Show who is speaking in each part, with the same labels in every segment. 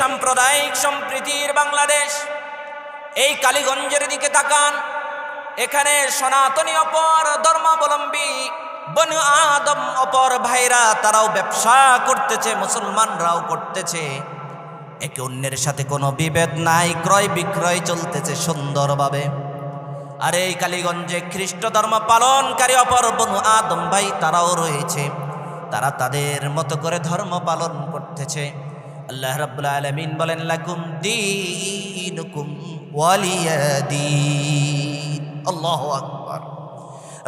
Speaker 1: সাম্প্রদায়িক সম্প্রীতির বাংলাদেশ, এই কালীগঞ্জের দিকে তাকান। এখানে সনাতনী অপর, ধর্মাবলম্বী বনু আদম অপর ভাইরা, তারাও ব্যবসা করতেছে, মুসলমানরাও করতেছে। একে অন্যের সাথে কোনো বিভেদ নাই, ক্রয় বিক্রয় চলতেছে সুন্দরভাবে। আর এই কালীগঞ্জে খ্রিস্ট ধর্ম পালনকারী অপর বনু আদম ভাই, তারাও রয়েছে। তারা তাদের মতো করে ধর্ম পালন করতেছে। আল্লাহ রাব্বুল আলামিন বলেন, লাকুম দীনুকুম ওয়ালিয়াদিন আল্লাহু আকবার।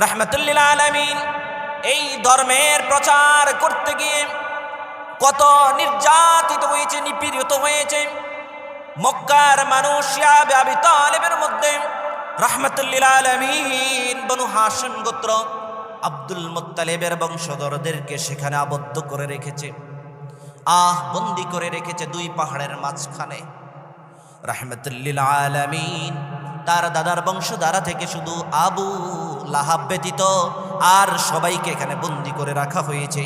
Speaker 1: রাহমাতুল্লিল আলামিন এই ধর্মের প্রচার করতে গিয়ে কত নির্যাতিত হয়েছে, নিপীড়িত হয়েছে। মক্কার মানুষ ইয়াবে আবি তালেবের মধ্যে রাহমাতুল্লিল আলামিন, বনু হাসিম গোত্র আব্দুল মুত্তালিবের বংশধরদেরকে সেখানে আবদ্ধ করে রেখেছে। আহ বন্দি করে রেখেছে দুই পাহাড়ের মাঝখানে। রাহমাতুল্লিল আলামিন তার দাদার বংশধারা থেকে শুধু আবু লাহাব ব্যতীত আর সবাইকে এখানে বন্দি করে রাখা হয়েছে।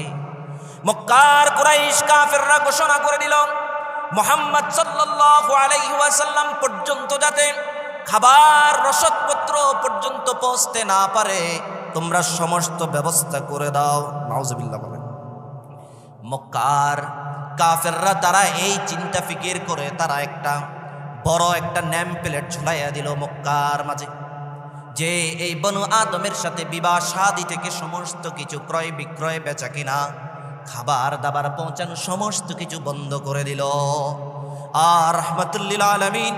Speaker 1: মক্কার কুরাইশ কাফেররা ঘোষণা করে দিল, মোহাম্মদ সাল্লাল্লাহু আলাইহি ওয়াসাল্লাম পর্যন্ত যাতে খাবার রসদপত্র পর্যন্ত পৌঁছতে না পারে, তোমরা সমস্ত ব্যবস্থা করে দাও। নাউজুবিল্লাহ বলেন। মক্কার কাফেররা তারা এই চিন্তা ফিকির করে, তারা একটা বড় একটা ন্যাম প্লেট ঝুলাইয়া দিল মক্কার মাঝে, যে এই বনু আদমের সাথে বিবাহ শাদি থেকে সমস্ত কিছু ক্রয় বিক্রয় বেচা কিনা, খাবার দাবার পৌঁছানো সমস্ত কিছু বন্ধ করে দিল। আর রহমতুল্লিল আলমিন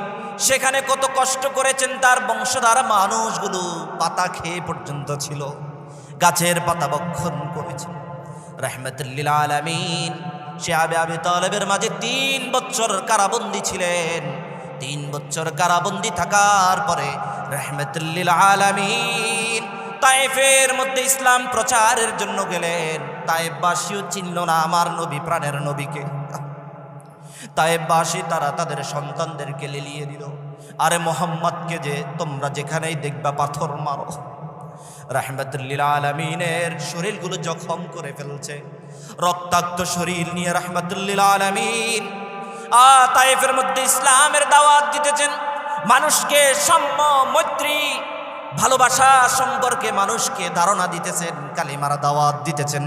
Speaker 1: সেখানে কত কষ্ট করেছেন তার বংশধার মানুষগুলো, পাতা খেয়ে পর্যন্ত ছিল, গাছের পাতা বক্ষণ করেছে রহমতুল্লিল আলমিন সে আবে আবে তলেবের মাঝে তিন বছর কারাবন্দি ছিলেন। তিন বছর কারাবন্দি থাকার পরে রহমতুল্লিল আলমিন তাইফের মধ্যে ইসলাম প্রচারের জন্য গেলেন। তাইফবাসীও চিনল না আমার নবী, প্রাণের নবীকে। তাইফবাসী তারা তাদের সন্তানদেরকে লেলিয়ে দিল। আরে মোহাম্মদকে যে তোমরা যেখানেই দেখবা পাথর মারো। রাহমাতুল্লিল আলমিনের শরীরগুলো জখম করে ফেলছে। রক্তাক্ত শরীর নিয়ে রাহমাতুল্লিল আলমিন। আ তাইফের মধ্যে ইসলামের দাওয়াত দিতেছেন। মানুষকে সম্য, মৈত্রী, ভালোবাসা সম্পর্কে মানুষকে ধারণা দিতেছেন, কালিমারা দাওয়াত দিতেছেন।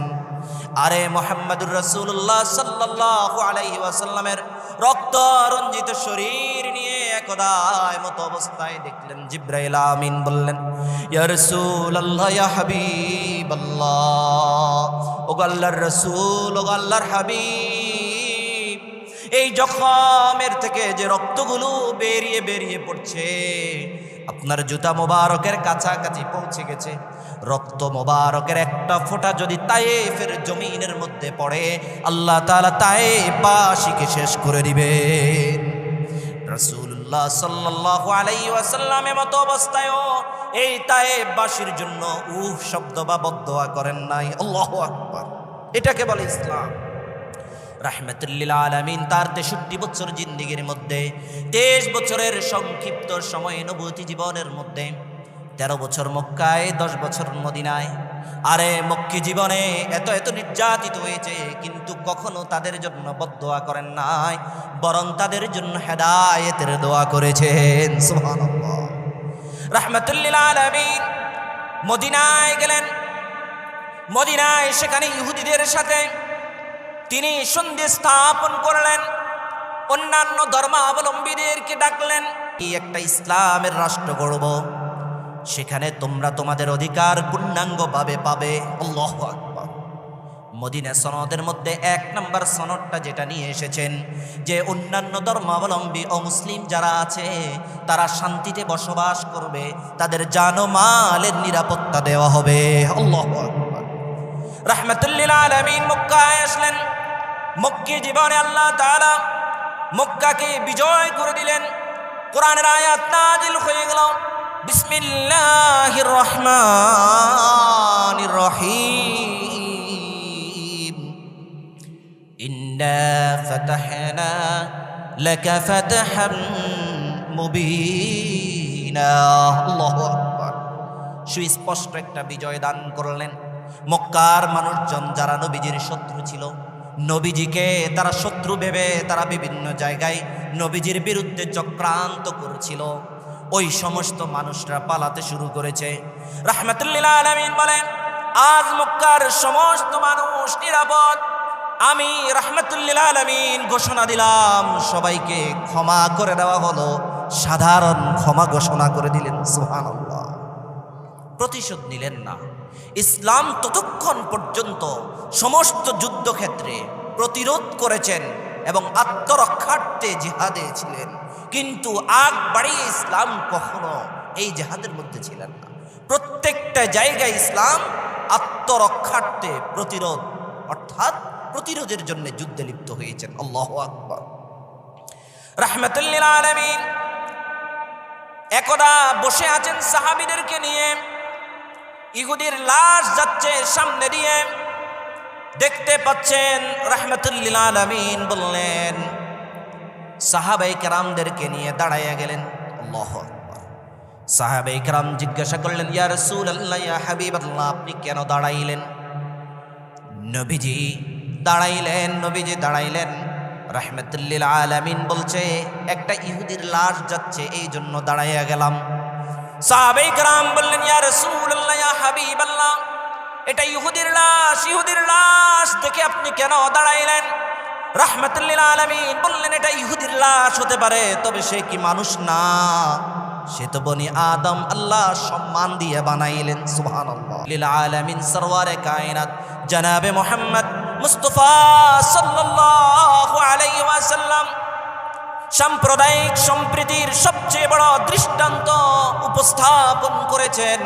Speaker 1: আরে মোহাম্মদুর রসুল্লাহ সাল্লাহ আলাইহি ওয়াসাল্লামের রক্ত রঞ্জিত শরীর নিয়ে একদায় মতো অবস্থায় দেখলেন জিব্রাইল আমিন বললেন, ইয়া ইয়া হাবিবাল্লাহ। ও আল্লাহর রাসূল ও আল্লাহর হাবিব। এই জখমের থেকে যে রক্তগুলো বেরিয়ে বেরিয়ে পড়ছে, আপনার জুতা মোবারকের কাছাকাছি পৌঁছে গেছে। রক্ত মোবারকের একটা ফোঁটা যদি তায়েফের জমিনের মধ্যে পড়ে, আল্লাহ তাআলা তায়েফবাসীকে শেষ করে দিবে রাসূলুল্লাহ সাল্লাল্লাহু আলাইহি ওয়াসাল্লামের মতো অবস্থায়ও এই তায়েফবাসীর জন্য উহ শব্দ বা বদদোয়া করেন নাই। আল্লাহু আকবার। এটাকে বলে ইসলাম। রাহমাতুল্লিল আলামিন, তার তেষট্টি বছর জিন্দিগির মধ্যে, তেইশ বছরের সংক্ষিপ্ত সময়, নবতী জীবনের মধ্যে, তেরো বছর মক্কায়, দশ বছর মদিনায় আরে মক্কি জীবনে এত এত নির্যাতিত হয়েছে, কিন্তু কখনো তাদের জন্য বদোয়া করেন নাই, বরং তাদের জন্য হেদায়েতের দোয়া করেছেন। সুবহানাল্লাহ। রাহমাতুল্লিল মদিনায় গেলেন। মদিনায় সেখানে ইহুদিদের সাথে তিনি সন্ধি স্থাপন করলেন। অন্যান্য ধর্মাবলম্বীদেরকে ডাকলেন। এই একটা ইসলামের রাষ্ট্র গড়ব। সেখানে তোমরা তোমাদের অধিকার পূর্ণাঙ্গভাবে পাবে। আল্লাহ মদিনা সনদের মধ্যে এক নম্বর সনদটা যেটা নিয়ে এসেছেন যে অন্যান্য ধর্মাবলম্বী ও মুসলিম যারা আছে, তারা শান্তিতে বসবাস করবে, তাদের জানমালের নিরাপত্তা দেওয়া হবে। রাহমাতুল্লিল আলামিন মক্কায় আসলেন। মক্কি জীবনে আল্লাহ তাআলা মক্কাকে বিজয় করে দিলেন। কোরআনের আয়াত নাজিল হয়ে গেল। বিসমিল্লাহির রহমানির রহিম ইন্না ফাতাহনা লাকা ফাতহাম মুবিনা। আল্লাহু আকবার। সুস্পষ্ট একটা বিজয় দান করলেন। মক্কার মানুষজন যারা নবীজির শত্রু ছিল, নবীজিকে তারা শত্রু ভেবে তারা বিভিন্ন জায়গায় নবীজির বিরুদ্ধে চক্রান্ত করছিল। ওই সমস্ত মানুষরা পালাতে শুরু করেছে। রাহমাতুল্লিল আলমিন বলেন, আজ মক্কার সমস্ত মানুষ নিরাপদ। আমি রাহমাতুল্লিল আলমিন ঘোষণা দিলাম, সবাইকে ক্ষমা করে দেওয়া হলো। সাধারণ ক্ষমা ঘোষণা করে দিলেন, সুবহানাল্লাহ। প্রতিশোধ নিলেন না। ইসলাম ততক্ষণ পর্যন্ত সমস্ত যুদ্ধক্ষেত্রে প্রতিরোধ করেছেন। এবং আত্মরক্ষার্থে জেহাদে ছিলেন। কিন্তু আগ বাড়িয়ে ইসলাম কখনো এই জেহাদের মধ্যে ছিলেন না। প্রত্যেকটা জায়গায় ইসলাম আত্মরক্ষার্থে প্রতিরোধ, অর্থাৎ প্রতিরোধের জন্য যুদ্ধে লিপ্ত হয়েছেন। আল্লাহ আকবর। রাহমাতুল্লিল আলমিন একদা বসে আছেন সাহাবিদেরকে নিয়ে, ইহুদির লাশ যাচ্ছে সামনে দিয়ে। দেখতে পাচ্ছেন, রাহমাতুল্লিল আমিন বললেন, সাহাবাই কেরামদেরকে নিয়ে দাঁড়াইয়া গেলেন। আল্লাহ সাহাবাই কেরাম জিজ্ঞাসা করলেন, ইয়া রসুল আল্লাহ হাবিব আল্লাহ আপনি কেন দাঁড়াইলেন? নবীজি দাঁড়াইলেন নবীজি দাঁড়াইলেন। রাহমাতুল্লিল আলামিন বলছে, একটা ইহুদির লাশ যাচ্ছে এই জন্য দাঁড়াইয়া গেলাম। সাহাবাই কেরাম বললেন, ইয়া রসুল আল্লাহ হাবিব আল্লাহ এটা ইহুদির লাশ ইহুদির লাশ দেখে আপনি কেন দাঁড়াইলেন? রাহমাতুল্লিল আলামিন বললেন, এটা ইহুদির লাশ হতে পারে, তবে সে কি মানুষ না? সে তো বনি আদম আল্লাহ সম্মান দিয়ে বানাইলেন লিল আলামিন সরওয়ারে কায়নাত, জনাবে মোহাম্মদ মুস্তফা সাল্লাল্লাহু আলাইহি ওয়াসাল্লাম। সাম্প্রদায়িক সম্প্রীতির সবচেয়ে বড় দৃষ্টান্ত উপস্থাপন করেছেন।